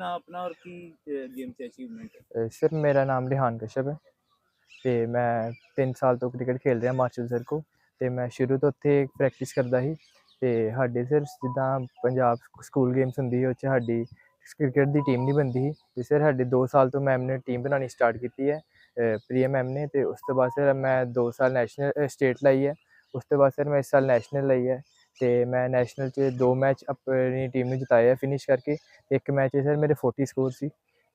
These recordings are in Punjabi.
ਨਾਮ ਆਪਣਾ ਔਰ ਕੀ ਗੇਮ 'ਚ ਅਚੀਵਮੈਂਟ ਸਰ ਮੇਰਾ ਨਾਮ ਰਿਹਾਨ ਕਸ਼ਪ ਹੈ ਤੇ ਮੈਂ 3 ਸਾਲ ਤੋਂ ਕ੍ਰਿਕਟ ਖੇਡ ਰਿਹਾ ਮਾਰਸ਼ਲ ਸਰ ਕੋ ਤੇ ਮੈਂ ਸ਼ੁਰੂ ਤੋਂ ਉੱਥੇ ਪ੍ਰੈਕਟਿਸ ਕਰਦਾ ਸੀ ਤੇ ਸਾਡੇ ਸਰ ਜਿੱਦਾਂ ਪੰਜਾਬ ਸਕੂਲ ਗੇਮਸ ਹੁੰਦੀ ਹੈ ਉਹ 'ਚ ਸਾਡੀ ਕ੍ਰਿਕਟ ਦੀ ਟੀਮ ਨਹੀਂ ਬਣਦੀ ਸੀ ਤੇ ਸਰ ਸਾਡੇ 2 ਸਾਲ ਤੋਂ ਮੈਮ ਨੇ ਟੀਮ ਬਣਾਉਣੀ ਸਟਾਰਟ ਕੀਤੀ ਹੈ ਪ੍ਰੀਆ ਮੈਮ ਨੇ ਤੇ ਉਸ ਤੋਂ ਬਾਅਦ ਸਰ ਮੈਂ 2 ਸਾਲ ਨੈਸ਼ਨਲ ਸਟੇਟ ਲਈ ਹੈ, ਉਸ ਤੋਂ ਬਾਅਦ ਸਰ ਮੈਂ ਇਸ ਸਾਲ ਨੈਸ਼ਨਲ ਲਈ ਹੈ ਤੇ ਮੈਂ ਨੈਸ਼ਨਲ 'ਚ ਦੋ ਮੈਚ ਆਪਣੀ ਟੀਮ ਨੂੰ ਜਿਤਾਇਆ ਫਿਨਿਸ਼ ਕਰਕੇ। ਇੱਕ ਮੈਚ 'ਚ ਸਰ ਮੇਰੇ 40 ਸਕੋਰ ਸੀ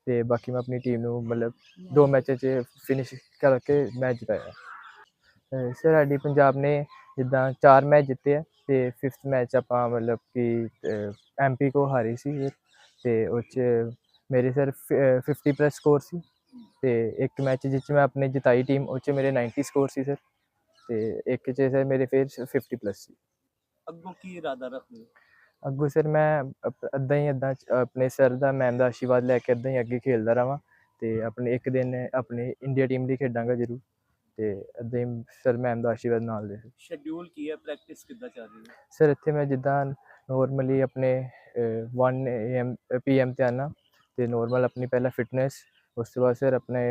ਤੇ ਬਾਕੀ ਮੈਂ ਆਪਣੀ ਟੀਮ ਨੂੰ ਮਤਲਬ ਦੋ ਮੈਚਾਂ 'ਚ ਫਿਨਿਸ਼ ਕਰਕੇ ਮੈਚ ਜਿਤਾਇਆ। ਸਰ ਸਾਡੀ ਪੰਜਾਬ ਨੇ ਜਿੱਦਾਂ ਚਾਰ ਮੈਚ ਜਿੱਤੇ ਆ ਤੇ ਫਿਫਥ ਮੈਚ ਆਪਾਂ ਮਤਲਬ ਕਿ ਐਮਪੀ ਕੋ ਹਾਰੀ ਸੀ ਫਿਰ ਤੇ ਉਹ 'ਚ ਮੇਰੇ ਸਰ 50 ਪਲੱਸ ਸਕੋਰ ਸੀ ਤੇ ਇੱਕ ਮੈਚ ਜਿਸ 'ਚ ਮੈਂ ਆਪਣੇ ਜਿਤਾਈ ਟੀਮ ਉਹ 'ਚ ਮੇਰੇ 90 ਸਕੋਰ ਸੀ ਸਰ ਤੇ ਇੱਕ 'ਚ ਸਰ ਮੇਰੇ ਫਿਰ 50 ਪਲੱਸ ਸੀ। ਅੱਗੋਂ ਕੀ ਇਰਾਦਾ ਰੱਖਦੇ ਹੋ? ਅੱਗੋਂ ਸਰ ਮੈਂ ਏਦਾਂ ਹੀ ਚ- ਆਪਣੇ ਸਰ ਦਾ ਮੈਮ ਦਾ ਆਸ਼ੀਰਵਾਦ ਲੈ ਕੇ ਏਦਾਂ ਹੀ ਅੱਗੇ ਖੇਡਦਾ ਰਵਾਂ ਤੇ ਆਪਣੇ ਇੱਕ ਦਿਨ ਆਪਣੇ ਇੰਡੀਆ ਟੀਮ ਲਈ ਖੇਡਾਂਗਾ ਜ਼ਰੂਰ ਤੇ ਏਦਾਂ ਹੀ ਸਰ ਮੈਮ ਦਾ ਆਸ਼ੀਰਵਾਦ ਨਾਲ ਦੇ ਸ਼ਡਿਊਲ ਕੀ ਹੈ? ਪ੍ਰੈਕਟਿਸ ਕਿੱਦਾਂ ਚੱਲ ਰਹੀ ਹੈ? ਸਰ ਇੱਥੇ ਮੈਂ ਜਿੱਦਾਂ ਨੋਰਮਲੀ ਆਪਣੇ 1 am ਪੀਐਮ ਤੇ ਆਉਨਾ ਤੇ ਨੋਰਮਲ ਆਪਣੀ ਪਹਿਲਾਂ ਫਿਟਨੈਸ ਉਸ ਤੋਂ ਬਾਅਦ ਸਰ ਆਪਣੇ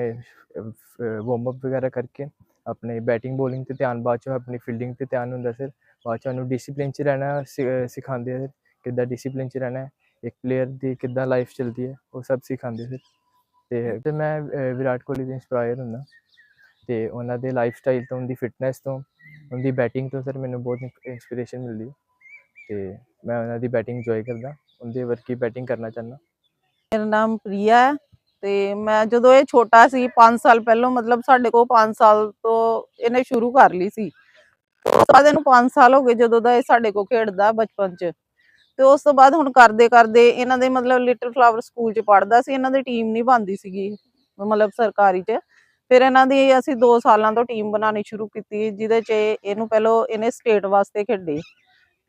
ਵਾਰਮ ਅਪ ਵਗੈਰਾ ਕਰਕੇ ਆਪਣੇ ਬੈਟਿੰਗ ਬੋਲਿੰਗ ਤੇ ਧਿਆਨ ਬਾਅਦ ਚੋਂ ਆਪਣੀ ਫੀਲਡਿੰਗ ਤੇ ਧਿਆਨ ਹੁੰਦਾ ਸਰ ਬਾਅਦ ਚੋਂ ਉਹਨੂੰ ਡਿਸਪਲਿਨ 'ਚ ਰਹਿਣਾ ਸਿਖਾਉਂਦੇ ਆ ਕਿੱਦਾਂ ਡਿਸਪਲਿਨ 'ਚ ਰਹਿਣਾ ਇੱਕ ਪਲੇਅਰ ਦੀ ਕਿੱਦਾਂ ਲਾਈਫ ਚੱਲਦੀ ਹੈ ਉਹ ਸਭ ਸਿਖਾਉਂਦੇ ਸਰ ਤੇ ਤੇ ਮੈਂ ਵਿਰਾਟ ਕੋਹਲੀ ਤੋਂ ਇੰਸਪਾਇਰ ਹੁੰਦਾ। ਤੇ ਉਹਨਾਂ ਦੇ ਲਾਈਫ ਸਟਾਈਲ ਤੋਂ ਉਹਦੀ ਫਿਟਨੈਸ ਤੋਂ ਉਹਦੀ ਬੈਟਿੰਗ ਤੋਂ ਸਰ ਮੈਨੂੰ ਬਹੁਤ ਇੰਸਪੀਰੇਸ਼ਨ ਮਿਲਦੀ ਤੇ ਮੈਂ ਉਹਨਾਂ ਦੀ ਬੈਟਿੰਗ ਇੰਜੋਏ ਕਰਦਾ ਉਹਦੇ ਵਰਗੀ ਬੈਟਿੰਗ ਕਰਨਾ ਚਾਹੁੰਦਾ। ਮੇਰਾ ਨਾਮ ਪ੍ਰਿਆ ਹੈ ਤੇ ਮੈਂ ਜਦੋਂ ਇਹ ਛੋਟਾ ਸੀ 5 ਸਾਲ ਪਹਿਲਾਂ ਮਤਲਬ ਸਾਡੇ ਕੋਲ 5 ਸਾਲ ਤੋਂ ਇਹਨੇ ਸ਼ੁਰੂ ਕਰ ਲਈ ਸੀ। ਉਸ ਤੋਂ ਬਾਅਦ ਇਹਨੂੰ 5 ਸਾਲ ਹੋ ਗਏ ਜਦੋਂ ਦਾ ਇਹ ਸਾਡੇ ਕੋਲ ਖੇਡਦਾ ਬਚਪਨ 'ਚ। ਤੇ ਉਸ ਤੋਂ ਬਾਅਦ ਹੁਣ ਕਰਦੇ ਕਰਦੇ ਇਹਨਾਂ ਦੇ ਮਤਲਬ ਲਿਟਲ ਫਲਾਵਰ ਸਕੂਲ 'ਚ ਪੜਦਾ ਸੀ, ਇਹਨਾਂ ਦੀ ਟੀਮ ਨਹੀਂ ਬਣਦੀ ਸੀਗੀ, ਮਤਲਬ ਸਰਕਾਰੀ 'ਚ। ਫਿਰ ਇਹਨਾਂ ਦੀ ਅਸੀਂ 2 ਸਾਲਾਂ ਤੋਂ ਟੀਮ ਬਣਾਉਣੀ ਸ਼ੁਰੂ ਕੀਤੀ, ਜਿਹਦੇ 'ਚ ਇਹਨੂੰ ਪਹਿਲਾਂ ਇਹਨੇ ਸਟੇਟ ਵਾਸਤੇ ਖੇਡੇ।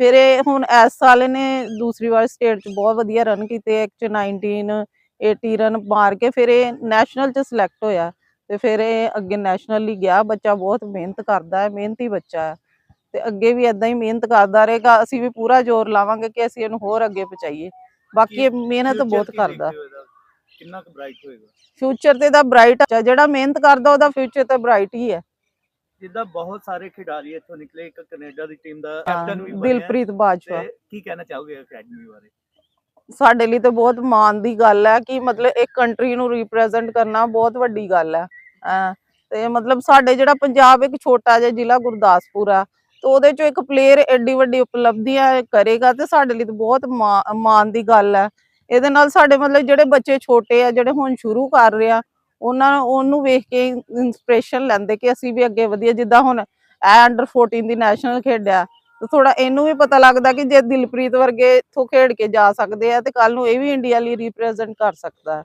ਫਿਰ ਇਹ ਹੁਣ ਇਸ ਸਾਲ ਇਹਨੇ ਦੂਸਰੀ ਵਾਰ ਸਟੇਟ 'ਚ ਬਹੁਤ ਵਧੀਆ ਰਨ ਕੀਤੇ, ਇੱਕ 'ਚ 19 80 ਰਨ ਮਾਰ ਕੇ ਫਿਰ ਇਹ ਨੈਸ਼ਨਲ 'ਚ ਸਿਲੈਕਟ ਹੋਇਆ। ਤੇ ਫਿਰ ਇਹ ਅੱਗੇ ਨੈਸ਼ਨਲ ਲਈ ਗਿਆ, ਬੱਚਾ ਬਹੁਤ ਮਿਹਨਤ ਕਰਦਾ ਹੈ, ਮਿਹਨਤੀ ਬੱਚਾ ਹੈ। ਤੇ ਅੱਗੇ ਵੀ ਇਦਾਂ ਹੀ ਮਿਹਨਤ ਕਰਦਾ ਰਹੇਗਾ ਅਸੀਂ ਵੀ ਪੂਰਾ ਜ਼ੋਰ ਲਾਵਾਂਗੇ ਕਿ ਅਸੀਂ ਇਹਨੂੰ ਹੋਰ ਅੱਗੇ ਪਹੁੰਚਾਈਏ। ਬਾਕੀ ਇਹ ਮਿਹਨਤ ਬਹੁਤ ਕਰਦਾ? ਕਿੰਨਾ ਕੁ ਬ੍ਰਾਈਟ ਹੋਏਗਾ? ਫਿਊਚਰ ਤੇ ਦਾ ਬ੍ਰਾਈਟ ਹੈ ਜਿਹੜਾ ਮਿਹਨਤ ਕਰਦਾ ਉਹਦਾ ਫਿਊਚਰ ਤਾਂ ਬ੍ਰਾਈਟ ਹੀ ਹੈ। ਜਿੱਦਾਂ ਬਹੁਤ ਸਾਰੇ ਖਿਡਾਰੀ ਇੱਥੋਂ ਨਿਕਲੇ ਇੱਕ ਕੈਨੇਡਾ ਦੀ ਟੀਮ ਦਾ ਕੈਪਟਨ ਵੀ ਬਣਿਆ। ਦਿਲਪ੍ਰੀਤ ਬਾਜਵਾ। ਕੀ ਕਹਿਣਾ ਚਾਹੋਗੇ ਅਕੈਡਮੀ ਬਾਰੇ? ਸਾਡੇ ਲਈ ਤਾਂ ਬਹੁਤ ਮਾਣ ਦੀ ਗੱਲ ਹੈ ਕਿ ਮਤਲਬ ਇੱਕ ਕੰਟਰੀ ਨੂੰ ਰਿਪਰੈਜ਼ੈਂਟ ਕਰਨਾ ਬਹੁਤ ਵੱਡੀ ਗੱਲ ਹੈ। ਤੇ ਮਤਲਬ ਸਾਡੇ ਜਿਹੜਾ ਪੰਜਾਬ ਇੱਕ ਛੋਟਾ ਜਿਹਾ ਜ਼ਿਲ੍ਹਾ ਗੁਰਦਾਸਪੁਰ ਆ ਉਹਦੇ ਚੋਂ ਇੱਕ ਪਲੇਅਰ ਐਡੀ ਵੱਡੀ ਉਪਲਬਧੀਆਂ ਕਰੇਗਾ ਤੇ ਸਾਡੇ ਲਈ ਤਾਂ ਬਹੁਤ ਮਾ- ਮਾਣ ਦੀ ਗੱਲ ਹੈ। ਇਹਦੇ ਨਾਲ ਸਾਡੇ ਮਤਲਬ ਜਿਹੜੇ ਬੱਚੇ ਛੋਟੇ ਆ, ਜਿਹੜੇ ਹੁਣ ਸ਼ੁਰੂ ਕਰ ਰਹੇ ਆ, ਉਹਨਾਂ ਨੂੰ, ਉਹਨੂੰ ਵੇਖ ਕੇ ਇਨਸਪੀਰੇਸ਼ਨ ਲੈਂਦੇ ਕਿ ਅਸੀਂ ਵੀ ਅੱਗੇ ਵਧੀਆ ਜਿੱਦਾਂ ਹੁਣ ਐ ਅੰਡਰ 14 ਦੀ ਨੈਸ਼ਨਲ ਖੇਡਿਆ ਤੇ ਥੋੜਾ ਇਹਨੂੰ ਵੀ ਪਤਾ ਲੱਗਦਾ ਕਿ ਜੇ ਦਿਲਪ੍ਰੀਤ ਵਰਗੇ ਇੱਥੋਂ ਖੇਡ ਕੇ ਜਾ ਸਕਦੇ ਆ, ਤੇ ਕੱਲ ਨੂੰ ਇਹ ਵੀ ਇੰਡੀਆ ਲਈ ਰਿਪਰੈਜ਼ੈਂਟ ਕਰ ਸਕਦਾ ਹੈ।